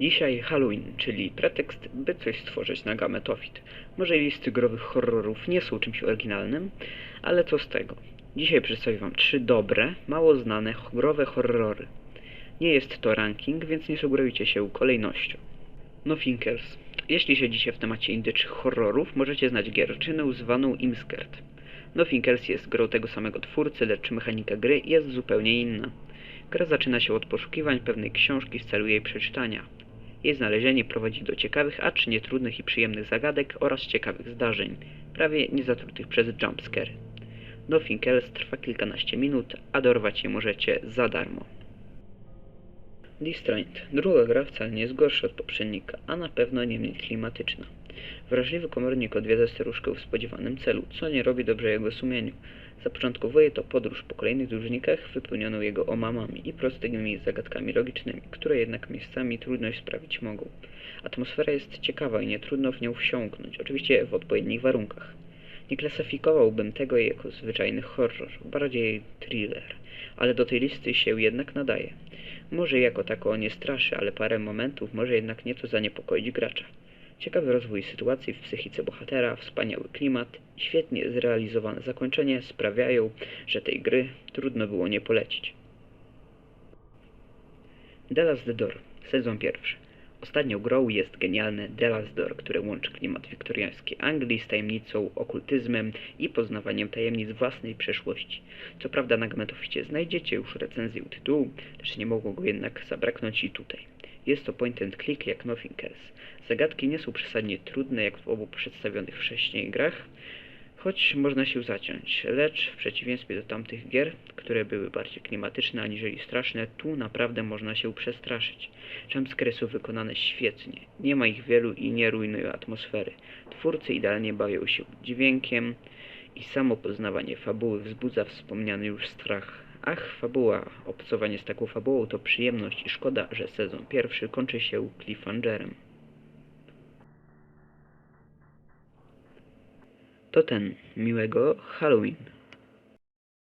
Dzisiaj Halloween, czyli pretekst, by coś stworzyć na gamę Tofit. Może listy growych horrorów nie są czymś oryginalnym, ale co z tego. Dzisiaj przedstawię Wam trzy dobre, mało znane, growe horrory. Nie jest to ranking, więc nie sugerujcie się kolejnością. No Finkers. Jeśli siedzicie w temacie indyczych horrorów, możecie znać gierczynę zwaną Imskert. No Finkers jest grą tego samego twórcy, lecz mechanika gry jest zupełnie inna. Gra zaczyna się od poszukiwań pewnej książki w celu jej przeczytania. Jej znalezienie prowadzi do ciekawych, acz nie trudnych i przyjemnych zagadek oraz ciekawych zdarzeń, prawie niezatrutych przez jumpscary. Nothing Else trwa kilkanaście minut, a dorwać je możecie za darmo. Distraint. Druga gra wcale nie jest gorsza od poprzednika, a na pewno nie mniej klimatyczna. Wrażliwy komornik odwiedza staruszkę w spodziewanym celu, co nie robi dobrze jego sumieniu. Zapoczątkowuje to podróż po kolejnych dłużnikach wypełnioną jego omamami i prostymi zagadkami logicznymi, które jednak miejscami trudność sprawić mogą. Atmosfera jest ciekawa i nie trudno w nią wsiąknąć, oczywiście w odpowiednich warunkach. Nie klasyfikowałbym tego jako zwyczajny horror, bardziej thriller, ale do tej listy się jednak nadaje. Może jako tako nie straszy, ale parę momentów może jednak nieco zaniepokoić gracza. Ciekawy rozwój sytuacji w psychice bohatera, wspaniały klimat i świetnie zrealizowane zakończenie sprawiają, że tej gry trudno było nie polecić. The Last Door, sezon pierwszy. Ostatnią grą jest genialne The Last Door, które łączy klimat wiktoriańskiej Anglii z tajemnicą, okultyzmem i poznawaniem tajemnic własnej przeszłości. Co prawda na Gmetoficie znajdziecie już recenzję tytułu, lecz nie mogło go jednak zabraknąć i tutaj. Jest to point and click jak Nothing Else. Zagadki nie są przesadnie trudne jak w obu przedstawionych wcześniej grach, choć można się zaciąć, lecz w przeciwieństwie do tamtych gier, które były bardziej klimatyczne aniżeli straszne, tu naprawdę można się przestraszyć. Jumpscary są wykonane świetnie, nie ma ich wielu i nie rujnują atmosfery. Twórcy idealnie bawią się dźwiękiem i samo poznawanie fabuły wzbudza wspomniany już strach. Ach, fabuła, obcowanie z taką fabułą to przyjemność i szkoda, że sezon pierwszy kończy się cliffhangerem. To ten, miłego Halloween.